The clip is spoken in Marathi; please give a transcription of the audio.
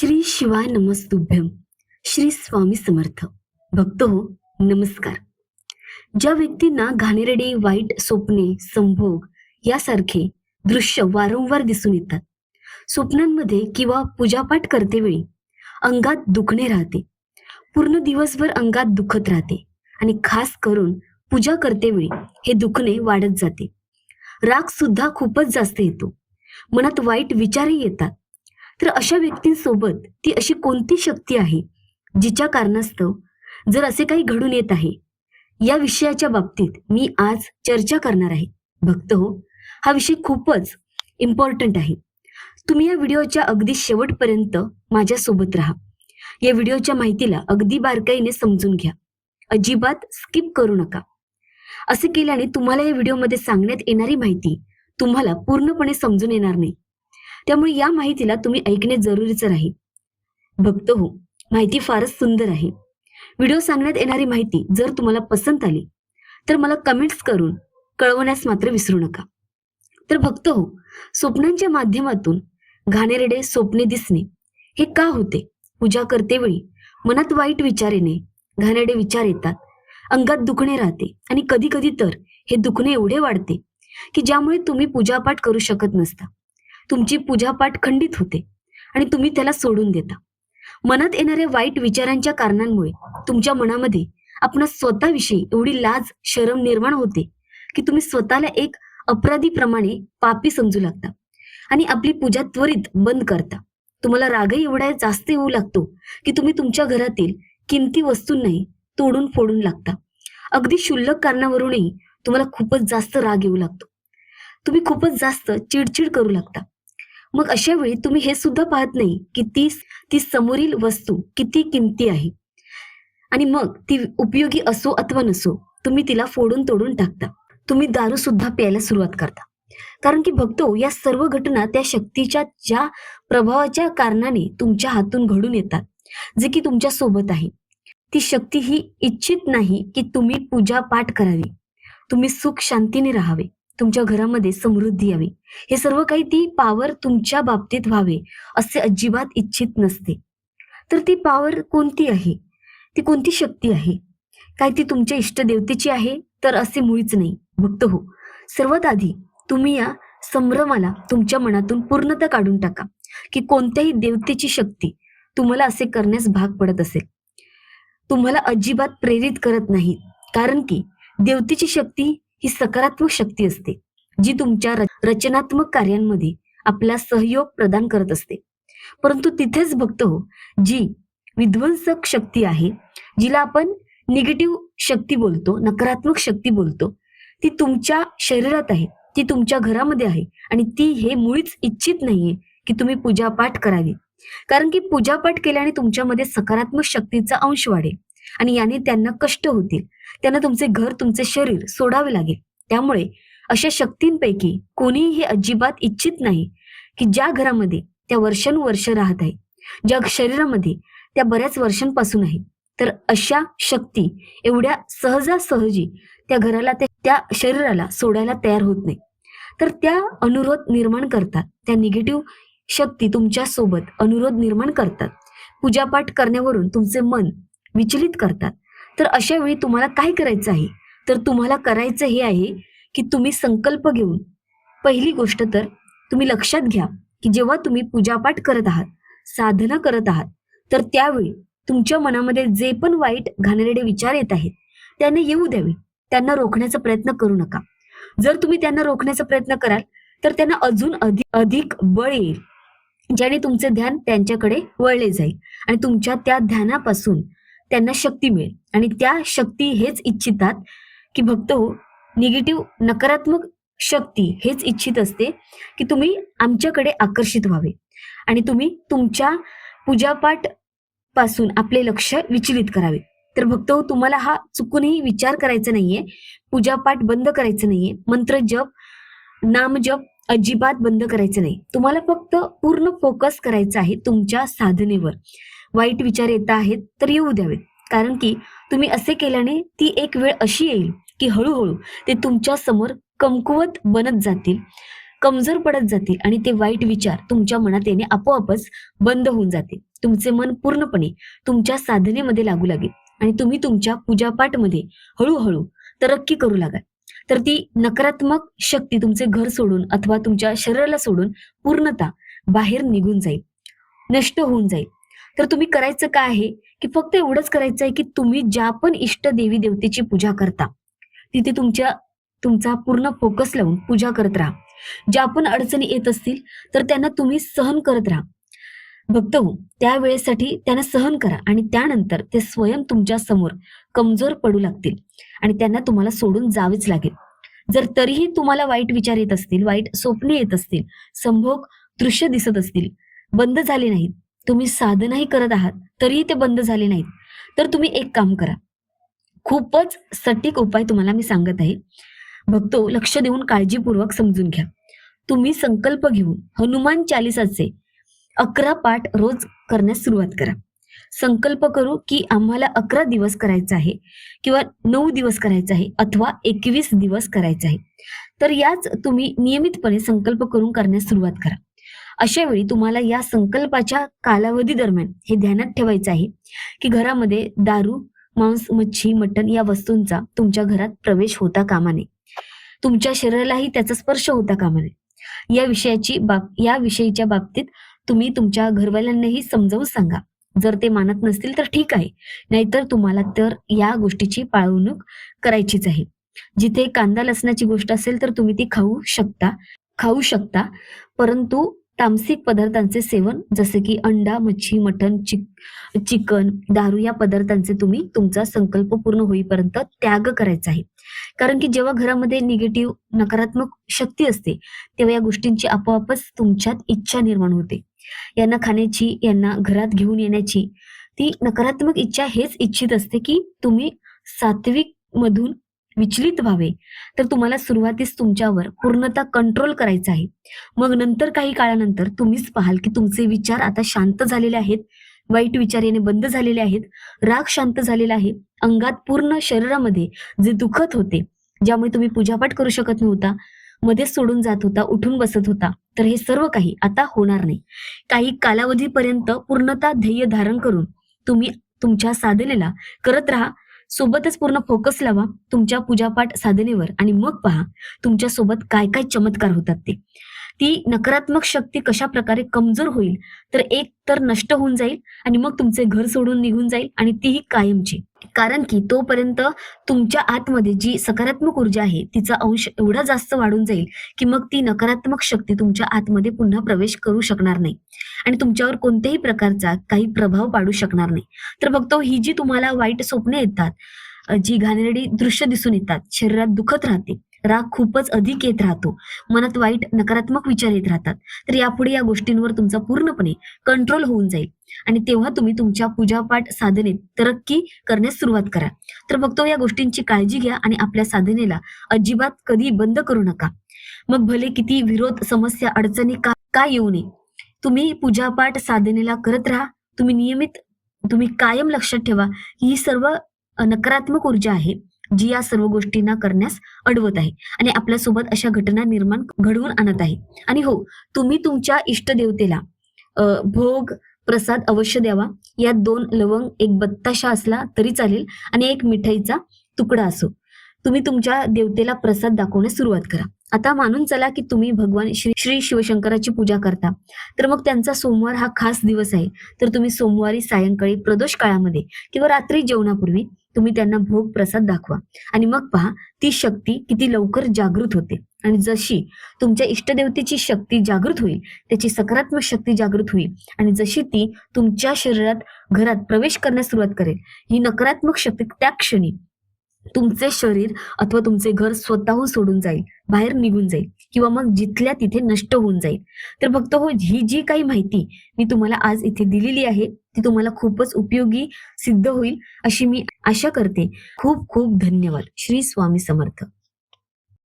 श्री शिवाय नमस्तुभ्यम श्री स्वामी समर्थ. भक्त हो नमस्कार. ज्या व्यक्तींना घाणेरडे वाईट स्वप्ने संभोग यासारखे दृश्य वारंवार दिसून येतात स्वप्नांमध्ये किंवा पूजापाठ करतेवेळी अंगात दुखणे राहते. पूर्ण दिवसभर अंगात दुखत राहते आणि खास करून पूजा करतेवेळी हे दुखणे वाढत जाते. राग सुद्धा खूपच जास्त येतो. मनात वाईट विचारही येतात. तर अशा व्यक्तींसोबत ती अशी कोणती शक्ती आहे? जिच्या कारणास्तव जर असे काही घडून येत आहे या विषयाच्या बाबतीत मी आज चर्चा करणार आहे. भक्त हो हा विषय खूपच इम्पॉर्टंट आहे. तुम्ही या व्हिडिओच्या अगदी शेवटपर्यंत माझ्यासोबत राहा. या व्हिडिओच्या माहितीला अगदी बारकाईने समजून घ्या. अजिबात स्किप करू नका. असे केल्याने तुम्हाला या व्हिडिओमध्ये सांगण्यात येणारी माहिती तुम्हाला पूर्णपणे समजून येणार नाही. त्यामुळे या माहितीला तुम्ही ऐकणे जरुरीच राहील भक्त हो माहिती फारच सुंदर आहे. व्हिडिओ सांगण्यात येणारी माहिती जर तुम्हाला पसंत आली तर मला कमेंट्स करून कळवण्यास मात्र विसरू नका. तर भक्त हो स्वप्नांच्या माध्यमातून घाणेरडे स्वप्ने दिसणे हे का होते? पूजा करतेवेळी मनात वाईट विचार येणे घाणेरडे विचार येतात अंगात दुखणे राहते आणि कधी कधी तर हे दुखणे एवढे वाढते की ज्यामुळे तुम्ही पूजापाठ करू शकत नसता. तुमची पूजापाठ खंडित होते आणि तुम्ही त्याला सोडून देता. मनात येणाऱ्या वाईट विचारांच्या कारणांमुळे तुमच्या मनामध्ये आपण स्वतःविषयी एवढी लाज शरम निर्माण होते की तुम्ही स्वतःला एक अपराधीप्रमाणे पापी समजू लागता आणि आपली पूजा त्वरित बंद करता. तुम्हाला रागही एवढा जास्त येऊ लागतो की तुम्ही तुमच्या घरातील किमती वस्तूंनाही तोडून फोडून लागता. अगदी क्षुल्लक कारणावरूनही तुम्हाला खूपच जास्त राग येऊ लागतो. तुम्ही खूपच जास्त चिडचिड करू लागता. मग अशा वेळी तुम्ही हे सुद्धा पाहत नाही की ती ती समोरील वस्तू किती किमती आहे. आणि मग ती उपयोगी असो अथवा नसो तुम्ही तिला फोडून तोडून टाकता. तुम्ही दारू सुद्धा प्यायला सुरुवात करता. कारण की भक्तो या सर्व घटना त्या शक्तीच्या ज्या प्रभावाच्या कारणाने तुमच्या हातून घडून येतात जे की तुमच्यासोबत आहे. ती शक्ती ही इच्छित नाही की तुम्ही पूजा पाठ करावी. तुम्ही सुख शांतीने राहावे. तुमच्या घरामध्ये समृद्धी यावी. हे सर्व काही ती पावर तुमच्या बाबतीत व्हावे असे अजिबात इच्छित नसते. तर ती पावर कोणती आहे? ती कोणती शक्ती आहे? काय ती तुमच्या इष्टदेवतेची आहे? तर असे मुळीच नाही. भक्त हो सर्वात आधी तुम्ही या संभ्रमाला तुमच्या मनातून पूर्णतः काढून टाका की कोणत्याही देवतेची शक्ती तुम्हाला असे करण्यास भाग पडत असेल. तुम्हाला अजिबात प्रेरित करत नाही कारण की देवतेची शक्ती ही सकारात्मक शक्ती असते जी तुमच्या रचनात्मक कार्यांमध्ये आपला सहयोग प्रदान करत असते. परंतु तिथेच भक्त हो जी विध्वंसक शक्ती आहे जिला आपण निगेटिव्ह शक्ती बोलतो नकारात्मक शक्ती बोलतो ती तुमच्या शरीरात आहे ती तुमच्या घरामध्ये आहे आणि ती हे मुळीच इच्छित नाहीये की तुम्ही पूजापाठ करावी. कारण की पूजापाठ केल्याने तुमच्यामध्ये सकारात्मक शक्तीचा अंश वाढेल. आणि याने त्यांना कष्ट होतील. त्यांना तुमचे घर तुमचे शरीर सोडावे लागेल. त्यामुळे अशा शक्तींपैकी कोणीही हे अजिबात इच्छित नाही की ज्या घरामध्ये त्या वर्षानुवर्ष राहत आहे ज्या शरीरामध्ये त्या बऱ्याच वर्षांपासून आहे तर अशा शक्ती एवढ्या सहजासहजी त्या घराला त्या शरीराला सोडायला तयार होत नाही. तर त्या अनुरोध निर्माण करतात. त्या निगेटिव्ह शक्ती तुमच्यासोबत अनुरोध निर्माण करतात. पूजापाठ करण्यावरून तुमचे मन विचलित करतात. तर अशा वेळी तुम्हाला काय करायचं आहे? तर तुम्हाला करायचं हे आहे की तुम्ही संकल्प घेऊन पहिली गोष्ट तर तुम्ही लक्षात घ्या की जेव्हा तुम्ही पूजापाठ करत आहात साधना करत आहात तर त्यावेळी तुमच्या मनामध्ये जे पण वाईट घाणेरडे विचार येत आहेत त्यांना येऊ द्यावे. त्यांना रोखण्याचा प्रयत्न करू नका. जर तुम्ही त्यांना रोखण्याचा प्रयत्न कराल तर त्यांना अजून अधिक अधिक बळ येईल ज्याने तुमचे ध्यान त्यांच्याकडे वळले जाईल आणि तुमच्या त्या ध्यानापासून त्यांना शक्ती मिळेल. आणि त्या शक्ती हेच इच्छितात की भक्त हो निगेटिव्ह नकारात्मक शक्ती हेच इच्छित असते की तुम्ही आमच्याकडे आकर्षित व्हावे. आणि तुम्ही तुमच्या पूजापाठपासून आपले लक्ष विचलित करावे. तर भक्त हो तुम्हाला हा चुकूनही विचार करायचा नाहीये. पूजापाठ बंद करायचं नाहीये. मंत्र जप नाम जप अजिबात बंद करायचं नाही. तुम्हाला फक्त पूर्ण फोकस करायचा आहे तुमच्या साधनेवर. वाईट विचार येत आहेत तर येऊ द्यावेत. कारण की तुम्ही असे केल्याने ती एक वेळ अशी येईल की हळूहळू ते तुमच्यासमोर कमकुवत बनत जातील कमजोर पडत जातील आणि ते वाईट विचार तुमच्या मनात येणे आपोआपच बंद होऊन जाते. तुमचे मन पूर्णपणे तुमच्या साधनेमध्ये लागू लागेल आणि तुम्ही तुमच्या पूजापाठमध्ये हळूहळू तरक्की करू लागाल. तर ती नकारात्मक शक्ती तुमचे घर सोडून अथवा तुमच्या शरीराला सोडून पूर्णता बाहेर निघून जाईल नष्ट होऊन जाईल. तर तुम्ही करायचं काय आहे? की फक्त एवढंच करायचं आहे की तुम्ही ज्या पण इष्ट देवी देवतेची पूजा करता तिथे तुमच्या तुमचा पूर्ण फोकस लावून पूजा करत राहा. ज्या पण अडचणी येत असतील तर त्यांना तुम्ही सहन करत राहा. भक्त हो त्यावेळेसाठी त्यांना सहन करा आणि त्यानंतर ते स्वयं तुमच्यासमोर कमजोर पडू लागतील आणि त्यांना तुम्हाला सोडून जावेच लागेल. जर तरीही तुम्हाला वाईट विचार येत असतील वाईट स्वप्ने येत असतील संभोग दृश्य दिसत असतील बंद झाले नाहीत तुम्ही साधनाही करत आहात तरीही ते बंद झाले नाहीत. तर तुम्ही एक काम करा. खूपच सटीक उपाय तुम्हाला मी सांगत आहे. भक्तो लक्ष देऊन काळजीपूर्वक समजून घ्या. तुम्ही संकल्प घेऊन हनुमान चालिसाचे अकरा पाठ रोज करण्यास सुरुवात करा. संकल्प करू की आम्हाला अकरा दिवस करायचा आहे किंवा नऊ दिवस करायचा आहे अथवा एकवीस दिवस करायचा आहे. तर याच तुम्ही नियमितपणे संकल्प करून करण्यास सुरुवात करा. अशा वेळी तुम्हाला या संकल्पाच्या कालावधी दरम्यान हे ध्यानात ठेवायचं आहे की घरामध्ये दारू मांस मच्छी मटण या वस्तूंचा तुमच्या घरात प्रवेश होता कामा नये. तुमच्या शरीरालाही त्याचा स्पर्श होता कामा नये. या विषयाची बाब या विषयीच्या बाबतीत तुम्ही तुमच्या घरवाल्यांनाही समजावून सांगा. जर ते मानत नसतील तर ठीक आहे. नाहीतर तुम्हाला तर या गोष्टीची पाळवणूक करायचीच आहे. जिथे कांदा लसणाची गोष्ट असेल तर तुम्ही ती खाऊ शकता खाऊ शकता. परंतु तामसिक पदार्थांचे सेवन जसे की अंडा मच्छी मटण चिक चिकन दारू या पदार्थांचे तुम्ही तुमचा संकल्प पूर्ण होईपर्यंत त्याग करायचा आहे. कारण की जेव्हा घरामध्ये निगेटिव्ह नकारात्मक शक्ती असते तेव्हा या गोष्टींची आपोआपच तुमच्यात इच्छा निर्माण होते. यांना खाण्याची यांना घरात घेऊन येण्याची ती नकारात्मक इच्छा हेच इच्छित असते की तुम्ही सात्विक मधून विचलित व्हावे. तर तुम्हाला सुरुवातीस तुमच्यावर पूर्णतः कंट्रोल करायचा आहे. मग नंतर काही काळानंतर तुम्हीच पाहाल की तुमचे विचार आता शांत झालेले आहेत. वाईट विचार येणे बंद झालेले आहेत. राग शांत झालेला आहे. अंगात पूर्ण शरीरामध्ये जे दुखत होते ज्यामुळे तुम्ही पूजापाठ करू शकत नव्हता मध्येच सोडून जात होता उठून बसत होता तर हे सर्व काही आता होणार नाही. काही कालावधीपर्यंत पूर्णतः ध्येय धारण करून तुम्ही तुमच्या साधनेला करत राहा. सोबतच पूर्ण फोकस लावा तुमच्या पूजापाठ साधनेवर आणि मग पहा तुमच्यासोबत काय काय चमत्कार होतात ते. ती नकारात्मक शक्ती कशा प्रकारे कमजोर होईल तर एक तर नष्ट होऊन जाईल आणि मग तुमचे घर सोडून निघून जाईल आणि तीही कायमची. कारण की तोपर्यंत तुमच्या आतमध्ये जी सकारात्मक ऊर्जा आहे तिचा अंश एवढा जास्त वाढून जाईल की मग ती नकारात्मक शक्ती तुमच्या आतमध्ये पुन्हा प्रवेश करू शकणार नाही. आणि तुमच्यावर कोणत्याही प्रकारचा काही प्रभाव पाडू शकणार नाही. तर बघतो ही जी तुम्हाला वाईट स्वप्ने येतात जी घाणेरडी दृश्य दिसून येतात शरीरात दुखत राहते राग खूपच अधिक येत राहतो. मनात वाईट नकारात्मक विचार येत राहतात. तर यापुढे या गोष्टींवर तुमचा पूर्णपणे कंट्रोल होऊन जाईल. आणि तेव्हा तुम्ही तुमच्या पूजापाठ साधनेत तरक्की करण्यास सुरुवात करा. तर बघतो या गोष्टींची काळजी घ्या आणि आपल्या साधनेला अजिबात कधी बंद करू नका. मग भले किती विरोध समस्या अडचणी का काय येऊ नये तुम्ही पूजापाठ साधनेला करत राहा. तुम्ही नियमित तुम्ही कायम लक्षात ठेवा. ही सर्व नकारात्मक ऊर्जा आहे. जी या सर्व गोष्टींना करण्यास अडवत आहे. आणि आपल्यासोबत अशा घटना निर्माण घडवून आणत आहे. आणि हो तुम्ही तुमच्या इष्टदेवतेला देवतेला भोग प्रसाद अवश्य द्यावा. यात दोन लवंग एक बत्ताशा असला तरी चालेल आणि एक मिठाईचा तुकडा असो. तुम्ही तुमच्या देवतेला प्रसाद दाखवण्यास सुरुवात करा. आता मानून चला की तुम्ही भगवान श्री श्री शिवशंकराची पूजा करता. तर मग त्यांचा सोमवार हा खास दिवस आहे. तर तुम्ही सोमवारी सायंकाळी प्रदोष काळामध्ये किंवा रात्री जेवणापूर्वी तुम्ही त्यांना भोग प्रसाद दाखवा. आणि मग पहा ती शक्ती किती लवकर जागृत होते. आणि जशी तुमच्या इष्टदेवतेची शक्ती जागृत होईल त्याची सकारात्मक शक्ती जागृत होईल. आणि जशी ती तुमच्या शरीरात घरात प्रवेश करण्यास सुरुवात करेल ही नकारात्मक शक्ती त्या क्षणी तुमचे शरीर अथवा तुमचे घर स्वतःहून सोडून जाईल बाहेर निघून जाईल किंवा मग जिथल्या तिथे नष्ट होऊन जाईल. तर फक्त हो ही जी काही माहिती मी तुम्हाला आज इथे दिलेली आहे ती तुम्हाला खूपच उपयोगी सिद्ध होईल अशी मी आशा करते. खूप खूप धन्यवाद. श्री स्वामी समर्थ.